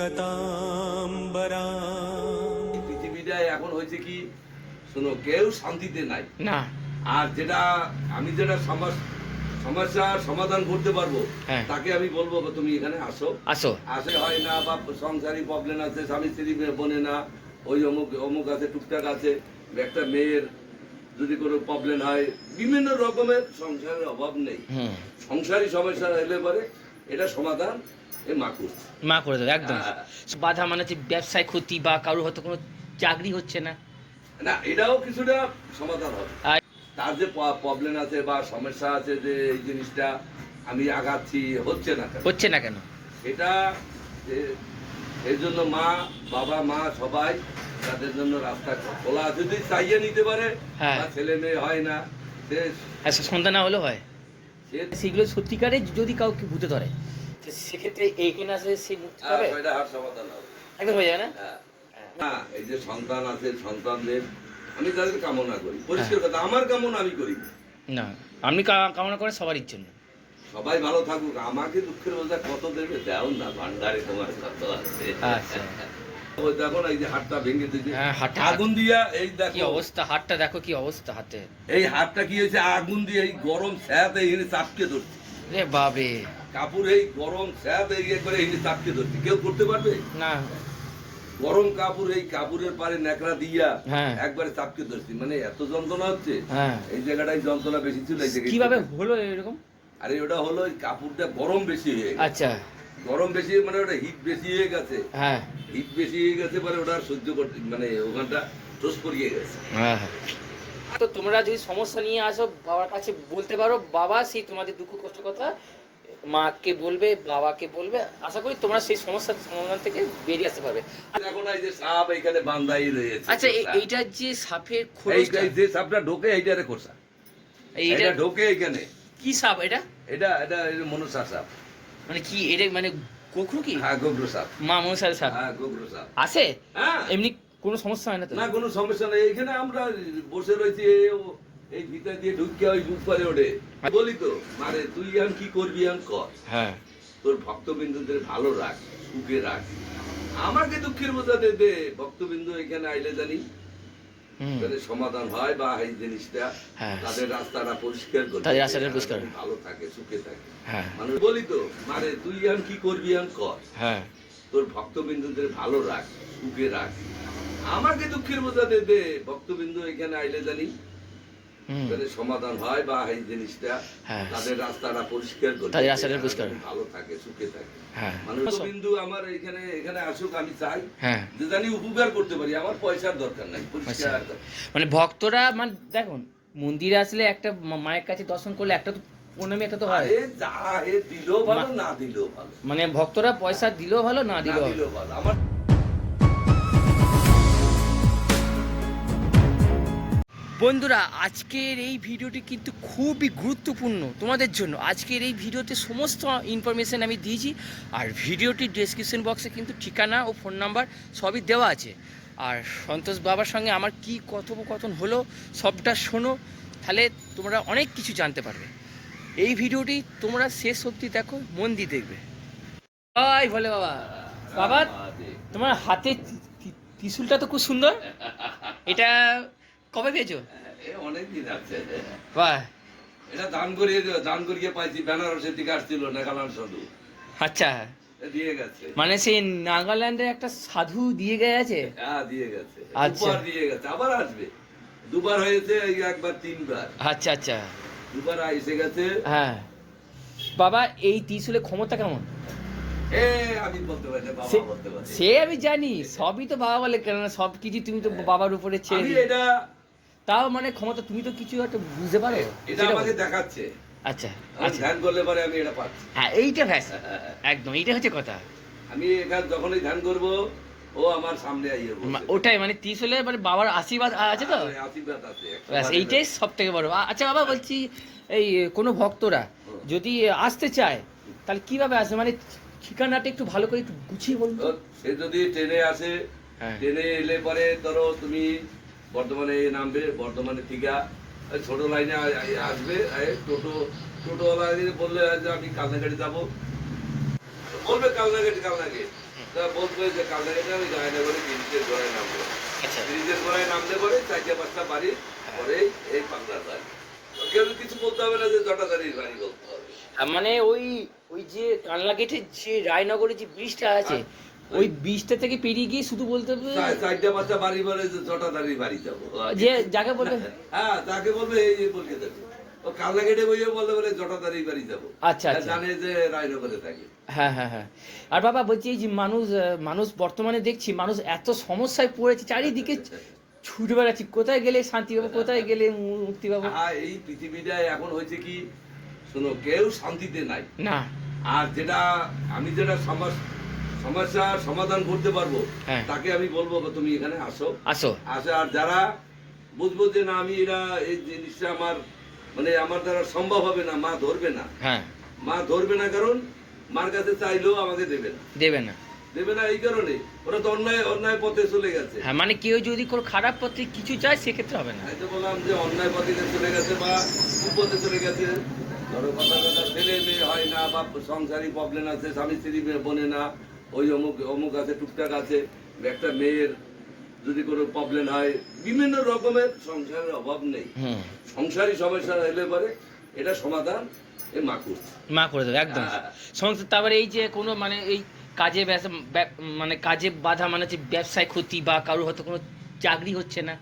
গতাম্বরা এই পৃথিবীটায় এখন হয়েছে কি শোনো কেউ শান্তিতে নাই। না। আর যেটা আমি যেটা সমাজ- সমাধান করতে পারব হ্যাঁ। তাকে আমি বলব তুমি এখানে আসো। আসো। আসে হয় না বা সংসারী প্রবলেম আছে স্বামী স্ত্রী বনে না ওই অমুক অমুক আছে টুকটাক আছে একটা মেয়ের যদি কোনো প্রবলেম হয় বিভিন্ন রকমের সংসারের অভাব নেই। সংসারী সমস্যা এলে পরে এটা সমাধান মা করে দেবে একদম। বাধা মানে হচ্ছে ব্যবসায় ক্ষতি বা কারোর হয়তো কোনো চাকরি হচ্ছে না। না এটাও কিছুটা সমাধান হবে। তার যে প্রবলেম আছে বা সমস্যা আছে যে এই জিনিসটা আমি আগাচ্ছি হচ্ছে না কেন? হচ্ছে না কেন? এটা এর জন্য মা বাবা মা সবাই তাদের জন্য রাস্তা খোলা যদি চাইয়ে নিতে পারে হ্যাঁ। ছেলে মেয়ে হয় না হ্যাঁ সন্তান না হলেও হয়। সেগুলো সত্যিকারে যদি কাউকে ভূতে ধরে সেক্ষেত্রে এইখানে আসে সে মুক্তি হ্যাঁ, পাবে? হাট সমাধান হবে। একদম হয়ে যাবে না? হ্যাঁ। এই যে সন্তান আছে সন্তানদের আমি তাদের কামনা করি। পরিষ্কার কথা আমার কামনা আমি করি না। আপনি কামনা করেন সবারই জন্য সবাই ভালো থাকুক আমাকে দুঃখের বোঝা কত দেবে? দেও না ভান্ডারে তোমার কত আছে। আচ্ছা। ওই দেখো না এই যে হাতটা ভেঙে দিয়েছে। হ্যাঁ, আগুন দিয়া এই কি অবস্থা? হাতটা দেখো কি অবস্থা হাতে? এই হাতটা কি হয়েছে? আগুন দিয়ে এই গরম স্যাত এইখানে চাপকে ধরছে। রে বাবে কাপড় এই গরম স্যাত এই ইয়ে চাপকে ধরছে। কেউ করতে পারবে? না। গরম কাপড় এই কাপড়ের পারে ন্যাকড়া দিয়া হ্যাঁ। একবারে চাপকে ধরছি। মানে এত যন্ত্রণা হচ্ছে। হ্যাঁ। এই জায়গাটায় যন্ত্রণা বেশি ছিল এই জায়গায় কীভাবে হলো এরকম? আরে ওটা হলো এই কাপড়টা গরম বেশি হয়ে আচ্ছা। গরম বেশি মানে ওটা হিট বেশি হয়ে গেছে। হ্যাঁ। হিট বেশি হয়ে গেছে পরে ওটা সহ্য করতে মানে ওখানটা টোস করিয়ে গেছে। হ্যাঁ। তো তোমরা যদি সমস্যা নিয়ে আসো বাবার কাছে বলতে পারো বাবা সেই তোমাদের দুঃখ কষ্ট কথা মাকে বলবে বাবাকে বলবে। আশা করি তোমরা সেই সমস্যার সমাধান থেকে বেরিয়ে আসতে পারবে। এখন এই যে সাপ এখানে বান্ধাই রয়েছে আচ্ছা এই- এইটার যে সাপের খোলসটা যে সাপটা ঢোকে এইটারে করছা এইটা ঢোকে এখানে কি সাপ এটা? এটা এটা মনুষা সাপ। মানে কি এটা মানে গোখরু কি? হ্যাঁ গোগ্র সাপ। মা মনসার সাপ। হ্যাঁ গোগ্র সাপ। আছে? হ্যাঁ। এমনি কোনো সমস্যা হয় না তো? না কোনো সমস্যা নেই। এখানে আমরা বসে রয়েছি এই ভিতর দিয়ে ঢুকে ওই করে ওঠে। বলি তো মানে তুই এখন কি করবি এখন কর। হ্যাঁ। তোর ভক্তবিন্দুদের ভালো রাখ সুখে রাখ। আমাকে দুঃখের বোঝা দে দে ভক্তবিন্দু এখানে আইলে জানি। সমাধান হয় বা এই জিনিসটা হ্যাঁ। তাদের রাস্তাটা পরিষ্কার করে তাদের রাস্তাটা পরিষ্কার। ভালো থাকে সুখে থাকে। মানুষ বলি তো মানে তুই এখন কি করবি এখন কর। হ্যাঁ। তোর ভক্তবিন্দুদের ভালো রাখ সুখে রাখ। আমাকে দুঃখের বোঝা দে দে ভক্তবিন্দু এখানে আইলে জানি। সমাধান হয় বা এই জিনিসটা হ্যাঁ। তাদের রাস্তাটা পরিষ্কার করে তাদের রাস্তাটা পরিষ্কার। ভালো থাকে সুখে থাকে। হ্যাঁ। মানুষ বিন্দু আমার এখানে এখানে আসুক আমি চাই হ্যাঁ। যে জানি উপকার করতে পারি আমার পয়সার দরকার নাই পরিষ্কার। মানে ভক্তরা মানে দেখুন মন্দিরে আসলে একটা মায়ের কাছে দর্শন করলে একটা তো প্রণামী একটা তো হয়। যা এ দিলেও ভালো না দিলেও ভালো। মানে ভক্তরা পয়সা দিলেও ভালো না দিলেও ভালো। আমার বন্ধুরা, আজকের এই ভিডিওটি কিন্তু খুবই গুরুত্বপূর্ণ তোমাদের জন্য। আজকের এই ভিডিওতে সমস্ত ইনফরমেশন আমি দিয়েছি আর ভিডিওটি ডেসক্রিপশন বক্সে কিন্তু ঠিকানা ও ফোন নাম্বার সবই দেওয়া আছে। আর সন্তোষ বাবার সঙ্গে আমার কি কথোপকথন হলো সবটা শোনো, তাহলে তোমরা অনেক কিছু জানতে পারবে। এই ভিডিওটি তোমরা শেষ অবধি দেখো, মন দিয়ে দেখবে। হাই বলে বাবা। বাবা, তোমার হাতে তি- তি- তো খুব সুন্দর। এটা কবে পেয়েছ অনেক দিন আছে বাহ। এটা দান করিয়ে দিও দান করিয়ে পাইছি বেনারসের দিকে আসছিল নাগাল্যান্ড সাধু। আচ্ছা। দিয়ে গেছে। মানে সেই নাগাল্যান্ডের একটা সাধু দিয়ে গেছে? হ্যাঁ দিয়ে গেছে। আচ্ছা। দুবার দিয়ে গেছে আবার আসবে। দুবার হয়েছে একবার তিনবার। আচ্ছা আচ্ছা। দুবার এসে গেছে। হ্যাঁ। বাবা এই ত্রিশূলের ক্ষমতা কেমন? এ আমি বলতে পারি সে- আমি জানি সবই তো বাবা বলে কেননা সব কিছু তুমি তো বাবার উপরে ছেড়ে এটা তাও মানে ক্ষমতা তুমি তো কিছু একটা বুঝতে পারো? এটা আমাকে দেখাচ্ছে। আচ্ছা আচ্ছা। ধ্যান করলে পরে আমি এটা পাচ্ছি। হ্যাঁ এইটা ভ্যাস একদম এইটা হচ্ছে কথা। আমি এখানে যখনই ধ্যান করব ও আমার সামনে আইয়ে। ওটাই মানে ত্রিশূলে মানে বাবার আশীর্বাদ আছে তো? আশীর্বাদ আছে ব্যাস এইটাই সব থেকে বড়। আচ্ছা বাবা বলছি এই কোনো ভক্তরা যদি আসতে চায় তাহলে কীভাবে আসবে? মানে ঠিকানাটা একটু ভালো করে একটু গুছিয়ে বলুন সে যদি ট্রেনে আসে হ্যাঁ। ট্রেনে এলে পরে ধরো তুমি বর্ধমানে নামবে বর্ধমানে থেকে ওই ছোট লাইনে আসবে টোটো টোটোওয়ালা বললে যে আমি কালনাগাড়ি যাব। বলবে কালনাগাড়ি তা বলবে যে আমি ব্রিজের গোড়ায় নামবো। আচ্ছা। ব্রিজের গোড়ায় নামলে পরে চারটে পাঁচটা বাড়ি পরে এই পাগলার বাড়ি। কেউ কিছু বলতে হবে না যে জটাদারির বাড়ি বলতে হবে। মানে ওই ওই যে কানলা গেটের যে রায়নগরের যে ব্রিজটা আছে ওই ব্রিজটা থেকে পেরিয়ে গিয়ে শুধু বলতে হবে চারটে পাঁচটা বাড়ি বলে যে জটাদারির বাড়ি যাব। যে যাকে বলবে। হ্যাঁ তাকে বলবে এই বলকে দেবে। ও কালনা গেটে বইয়ে বলতে পারে জটাদারির বাড়ি যাব। আচ্ছা আচ্ছা। জানে যে রায়নগরে থাকে। হ্যাঁ হ্যাঁ হ্যাঁ। আর বাবা বলছি এই যে মানুষ মানুষ বর্তমানে দেখছি মানুষ এত সমস্যায় পড়েছে চারিদিকে ছুটে বেড়াচ্ছি কোথায় গেলে শান্তি পাবো কোথায় গেলে মুক্তি পাবো? হ্যাঁ এই পৃথিবীটায় এখন হয়েছে কি শোনো কেউ শান্তিতে নাই। না। আর যেটা আমি যেটা সমাজ- সমস্যার সমাধান করতে পারব। হ্যাঁ। তাকে আমি বলব তুমি এখানে আসো। আসো। আসে আর যারা বুঝব যে না আমি এরা এই জিনিসটা আমার মানে আমার দ্বারা সম্ভব হবে না মা ধরবে না। হ্যাঁ। মা ধরবে না কারণ মার কাছে চাইলেও আমাকে দেবে না। দেবে না। দেবে না এই কারণে। ওরা তো অন্যায় অন্যায় পথে চলে গেছে। হ্যাঁ মানে কেউ যদি কোনো খারাপ পথে কিছু চায় সেক্ষেত্রে হবে না। আমি তো বললাম যে অন্যায় পথে চলে গেছে বা কুপথে চলে গেছে ধরো কথা কথা ছেলে মেয়ে হয় না বা সংসারী প্রবলেম আছে স্বামী স্ত্রী বনে না ওই অমুক অমুক আছে টুকটাক আছে একটা মেয়ের যদি কোনো প্রবলেম হয় বিভিন্ন রকমের সংসারের অভাব নেই। সংসারী সমস্যা এলে পরে এটা সমাধান এ মা করছে। মা করে দেবে একদম। সংসার তারপরে এই যে কোনো মানে এই কাজে মানে কাজে বাধা মানে হচ্ছে ব্যবসায় ক্ষতি বা কারোর হয়তো কোনো চাকরি হচ্ছে না।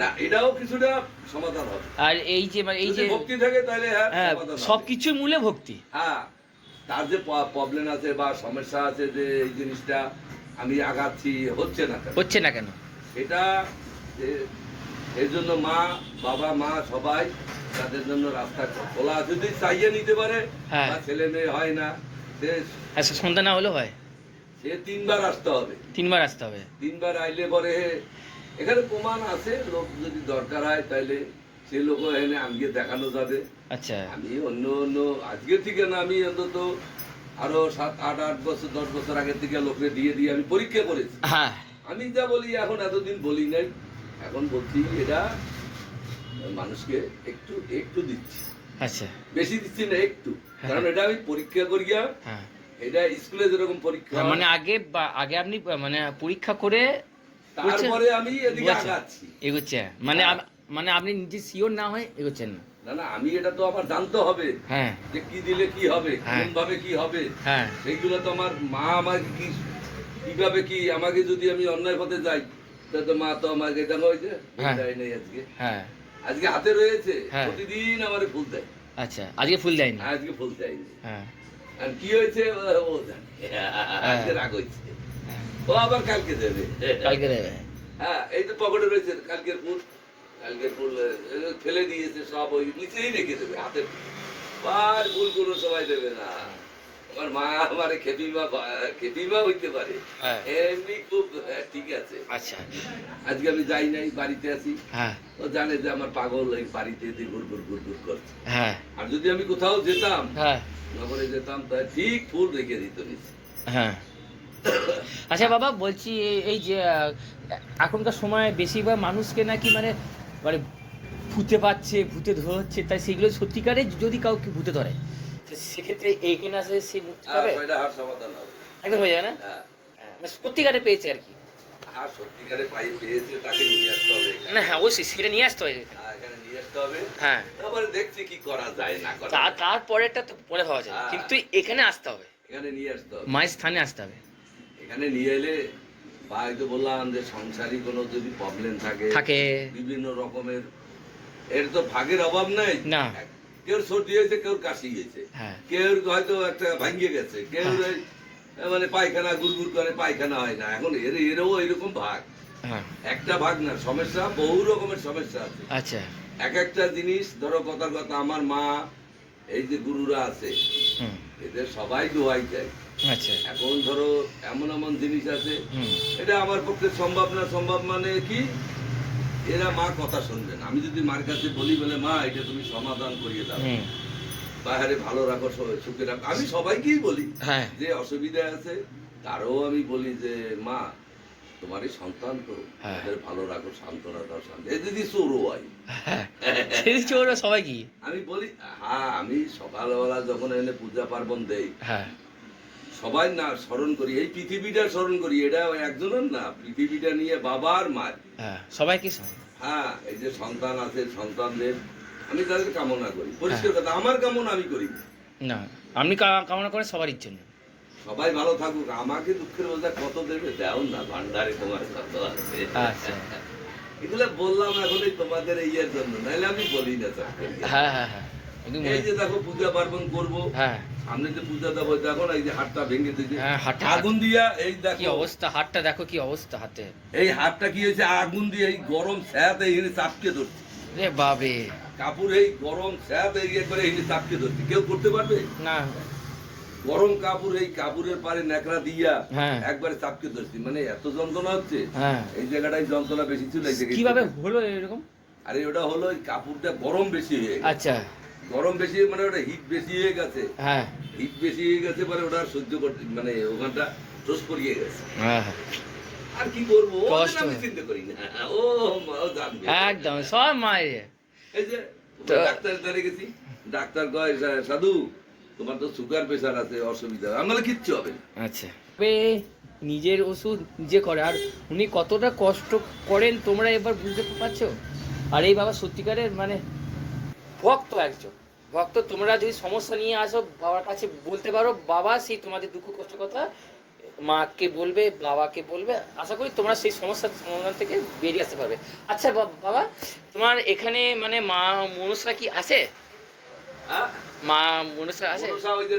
না এটাও কিছুটা সমাধান হবে। আর এই যে মানে এই যে ভক্তি থাকে তাহলে হ্যাঁ হ্যাঁ সমাধান সব কিছুর মূলে ভক্তি। হ্যাঁ। তার যে প্রবলেম আছে বা সমস্যা আছে যে এই জিনিসটা আমি আগাচ্ছি হচ্ছে না কেন? হচ্ছে না কেন? এটা এ- এর জন্য মা বাবা মা সবাই তাদের জন্য রাস্তা খোলা যদি চাইয়ে নিতে পারে হ্যাঁ। বা ছেলে মেয়ে হয় না সে হ্যাঁ সন্তান না হলেও হয়? সে তিনবার আসতে হবে। তিনবার আসতে হবে? তিনবার আইলে পরে এখানে প্রমাণ আছে লোক যদি দরকার হয় তাইলে সে লোক এনে আজকে দেখানো যাবে। আচ্ছা। আমি অন্য অন্য আজকে থেকে না আমি অন্তত আরও সাত আট আট বছর দশ বছর আগের থেকে লোককে দিয়ে দিয়ে আমি পরীক্ষা করেছি। হ্যাঁ। আমি যা বলি এখন এতদিন বলি নাই এখন বলছি এটা মানুষকে একটু একটু দিচ্ছি। আচ্ছা। বেশি দিচ্ছি না একটু। কারণ এটা আমি পরীক্ষা করিয়া হ্যাঁ। এটা স্কুলে যেরকম পরীক্ষা হ্যাঁ, মানে আগে আগে আপনি মানে পরীক্ষা করে তারপরে আমি এদিকে আগাচ্ছি। এগোচ্ছে মানে হ্যাঁ। মানে আপনি নিজে শিওর না হয়ে এগোচ্ছেন। না না না আমি এটা তো আমার জানতে হবে হ্যাঁ। যে কি দিলে কি হবে হ্যাঁ। কোন ভাবে কি হবে। হ্যাঁ। সেইগুলো তো আমার মা আমাকে কি কীভাবে কি আমাকে যদি আমি অন্যায় পথে যাই তাহলে তো মা তো আমাকে দেখো ওই যে ফুল হ্যাঁ। দেয় নাই আজকে। আজকে হাতে রয়েছে। প্রতিদিন আমার ফুল দেয়। আচ্ছা আজকে ফুল দেয়নি? আজকে ফুল দেয়নি। হ্যাঁ। আর কি হয়েছে ও জানে। আজকে রাগ হয়েছে। ও আবার কালকে দেবে। কালকে দেবে। হ্যাঁ এই তো পকেটে রয়েছে কালকের ফুল। কালকের ফুল ফেলে দিয়েছে সব ওই নিচেই রেখে দেবে হাতে আর ফুল কোনো সময় দেবে না। আমার মা আমার খেপিমা খেপিমা হইতে পারে। হ্যাঁ। এমনি খুব ঠিক আছে। আচ্ছা। আজকে আমি যাই নাই বাড়িতে আছি। হ্যাঁ। ও জানে যে আমার পাগল এই বাড়িতে এসে ঘুর ঘুর ঘুর ঘুর করছে। হ্যাঁ। আর যদি আমি কোথাও যেতাম হ্যাঁ। নগরে যেতাম তাই ঠিক ফুল রেখে দিত নিচে। হ্যাঁ। আচ্ছা বাবা বলছি এই যে এখনকার সময় বেশিরভাগ মানুষকে নাকি মানে মানে ভূতে পাচ্ছে ভূতে ধরছে তাই সেগুলো সত্যিকারে যদি কাউকে ভূতে ধরে সেক্ষেত্রে এইখানে আসে সে মুক্তি হ্যাঁ, পাবে? একদম হয়ে না? হ্যাঁ। হ্যাঁ, মানে সত্যিকারে পেয়েছে আর কি। এখানে। না হ্যাঁ অবশ্যই সেটা নিয়ে আসতে হবে। এখানে হ্যাঁ। তারপরে দেখছি কি করা যায় না করা তা যায়। তারপরেরটা তো পরে যায়। কিন্তু এখানে আসতে হবে। এখানে নিয়ে আসতে হবে। মায়ের স্থানে আসতে হবে। এখানে নিয়ে এলে বা তো বললাম যে সংসারী কোনো যদি প্রবলেম থাকে থাকে। বিভিন্ন রকমের এর তো ভাগের অভাব নাই। না। কেউ সর্দি হয়েছে কেউ কাশি গেছে হ্যাঁ। কেউ হয়তো একটা ভাঙ্গে গেছে কেউ হ্যাঁ। মানে পায়খানা গুড়গুড় করে পায়খানা হয় না। এখন এর এরও এরকম ভাগ। হ্যাঁ। একটা ভাগ না সমস্যা বহু রকমের সমস্যা আছে। আচ্ছা। এক একটা জিনিস ধরো কথার কথা আমার মা এই যে গুরুরা আছে এদের সবাই দোয়াই দেয়। আচ্ছা। এখন ধরো এমন এমন জিনিস আছে এটা আমার পক্ষে সম্ভব না সম্ভব মানে কি? এরা মা কথা শুনবে না। আমি যদি মার কাছে বলি বলে মা এটা তুমি সমাধান করিয়ে দাও। বাইরে ভালো রাখো সুখে রাখো। আমি সবাইকেই বলি হ্যাঁ। যে অসুবিধা আছে তারও আমি বলি যে মা তোমারই সন্তান তো। হ্যাঁ। ভালো রাখো সান্ত্বনা দাও শান্তি যদি চোরও হয়। চোর সবাই কি? আমি বলি হ্যাঁ আমি সকালবেলা যখন এনে পূজা পার্বণ দেই সবাই না স্মরণ করি এই পৃথিবীটা স্মরণ করি এটা একজনের না পৃথিবীটা নিয়ে বাবার মার। হ্যাঁ সবাইকে সমান। হ্যাঁ এই যে সন্তান আছে সন্তানদের আমি তাদের কামনা করি পরিষ্কার কথা আমার কামনা আমি করি না। আপনি কামনা করেন সবারই জন্য সবাই ভালো থাকুক আমাকে দুঃখের বোঝা কত দেবে দাও না ভান্ডারে তোমার কত আছে। আচ্ছা। এগুলো বললাম এখন তোমাদের এই ইয়ের জন্য নাহলে আমি বলি না হ্যাঁ হ্যাঁ হ্যাঁ। এই যে দেখো পূজা পার্বণ করব হ্যাঁ। সামনে যে পূজা দেবো দেখো না এই যে হাতটা ভেঙে দিয়েছে। হ্যাঁ, আগুন দিয়া এই কি অবস্থা? হাতটা দেখো কি অবস্থা হাতে? এই হাতটা কি হয়েছে? আগুন দিয়ে এই গরম স্যাতে এখানে চাপকে ধরছে। রে বাবে কাপড় এই গরম স্যাতে করে এখানে চাপকে ধরছে। কেউ করতে পারবে? না। গরম কাপড় এই কাপড়ের পারে ন্যাকড়া দিয়া হ্যাঁ। একবারে চাপকে ধরছি। মানে এত যন্ত্রণা হচ্ছে। এই জায়গাটায় যন্ত্রণা বেশি ছিল এই জায়গায়। কীভাবে হলো এরকম? আরে ওটা হলো কাপড়টা গরম বেশি হয়ে আচ্ছা। গরম বেশি হয়ে মানে ওটা হিট বেশি হয়ে গেছে। হ্যাঁ। হিট বেশি হয়ে গেছে পরে ওটা সহ্য করতে মানে ওখানটা পড়িয়ে গেছে। হ্যাঁ আর কি করব? কষ্ট। আমি চিন্তা করি না। ও ও জানবে। একদম সব মায়ের। এই যে ডাক্তার দ্বারে গেছি। ডাক্তার কয় সাধু তোমার তো সুগার প্রেশার আছে অসুবিধা আমি বলে কিচ্ছু হবে না। আচ্ছা। নিজের ওষুধ নিজে করে। আর উনি কতটা কষ্ট করেন তোমরা এবার বুঝতে পারছ? আর এই বাবা সত্যিকারের মানে ভক্ত একজন। ভক্ত তোমরা যদি সমস্যা নিয়ে আসো বাবার কাছে বলতে পারো বাবা সেই তোমাদের দুঃখ কষ্ট কথা মাকে বলবে বাবাকে বলবে। আশা করি তোমরা সেই সমস্যার সমাধান থেকে বেরিয়ে আসতে পারবে। আচ্ছা বাবা তোমার এখানে মানে মা মনসা কি আছে? হ্যাঁ? মা মনসা আছে?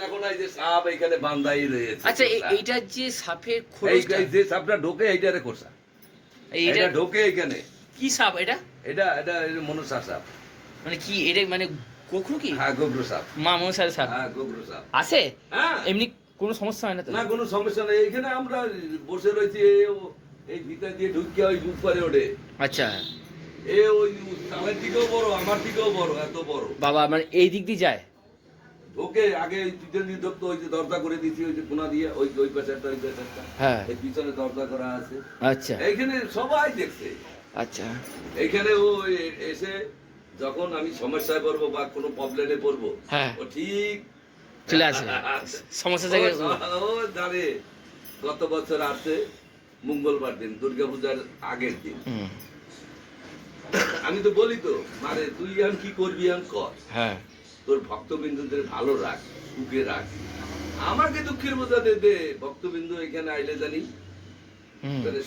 দেখো না এই যে সাপ এখানে বান্ধাই রয়েছে। আচ্ছা এই- এইটার যে সাপের খোলসটা। যে সাপটা ঢোকে এইটারে খোসা এইটা ঢোকে এখানে কি সাপ এটা এটা এটা মনসা সাপ। মানে কি এটা মানে গোখরু কি? হ্যাঁ গোগ্র সাপ। মা মনসার সাপ। হ্যাঁ গোগ্র সাপ। আছে? হ্যাঁ। এমনি কোনো সমস্যা হয় না না কোনো সমস্যা নেই। এখানে আমরা বসে রয়েছি এই ভিতর দিয়ে ঢুকিয়ে ওই উপরে ওঠে। আচ্ছা। এ ওই তালের দিকেও বড় আমার দিকেও বড় এত বড়। বাবা মানে এই দিক দিয়ে যায়? ওকে আগে পিছন দিয়ে ঢুকতো ওই যে দরজা করে দিয়েছি ওই যে কোনা দিয়ে ওই ওই পাশে একটা ওই পাশে একটা হ্যাঁ। এই পিছনে দরজা করা আছে। আচ্ছা। এইখানে সবাই দেখছে। আচ্ছা। এইখানে ও এসে যখন আমি সমস্যায় পড়ব বা কোনো প্রবলেমে পড়ব হ্যাঁ। ও ঠিক চলে আসে। সমস্যা থেকে ও- জানে। গত বছর আসছে মঙ্গলবার দিন দুর্গাপূজার আগের দিন। আমি তো বলি তো মানে তুই এখন কি করবি এখন কর। হ্যাঁ। তোর ভক্তবিন্দুদের ভালো রাখ সুখে রাখ। আমাকে দুঃখের বোঝা দে দে ভক্তবিন্দু এখানে আইলে জানি।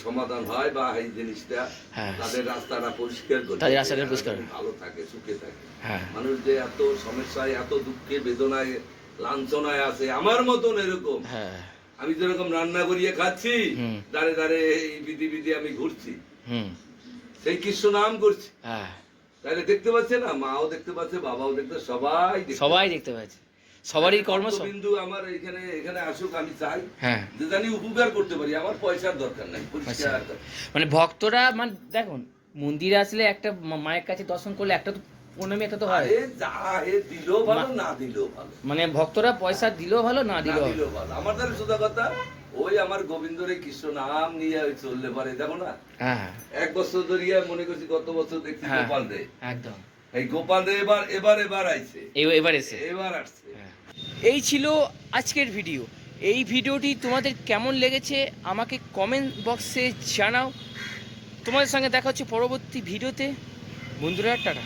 সমাধান হয় বা এই জিনিসটা হ্যাঁ। তাদের রাস্তাটা পরিষ্কার করে তাদের রাস্তাটা পরিষ্কার। ভালো থাকে সুখে থাকে। হ্যাঁ। মানুষ যে এত সমস্যায় এত দুঃখে বেদনায় লাঞ্ছনায় আছে আমার মতন এরকম। হ্যাঁ। আমি যেরকম রান্না করিয়ে খাচ্ছি দাঁড়ে দাঁড়ে এই বিধি বিধি আমি ঘুরছি। হুম। সেই কৃষ্ণ নাম করছি। তাহলে দেখতে পাচ্ছে না মাও দেখতে পাচ্ছে বাবাও দেখতে সবাই সবাই দেখতে পাচ্ছে। সবারই কর্ম বিন্দু আমার এখানে এখানে আসুক আমি চাই হ্যাঁ। যে জানি উপকার করতে পারি আমার পয়সার দরকার নাই পরিষ্কার। মানে ভক্তরা মানে দেখুন মন্দিরে আসলে একটা মায়ের কাছে দর্শন করলে একটা তো প্রণামী একটা তো হয়। আরে যা হে দিলেও ভালো না দিলেও ভালো। মানে ভক্তরা পয়সা দিলেও ভালো না দিলেও ভালো। আমার দ্বারা সোজা কথা ওই আমার গোবিন্দরে কৃষ্ণ নাম নিয়ে ওই চললে পারে দেখো না? হ্যাঁ এক বছর ধরিয়া মনে করছি গত বছর দেখছি হ্যাঁ। গোপাল দে। একদম। এই গোপাল এবার এবার এবার আইছে। এবার এসে এবার আসছে। হ্যাঁ। এই ছিল আজকের ভিডিও। এই ভিডিওটি তোমাদের কেমন লেগেছে আমাকে কমেন্ট বক্সে জানাও। তোমাদের সঙ্গে দেখা হচ্ছে পরবর্তী ভিডিওতে। বন্ধুরা টাটা।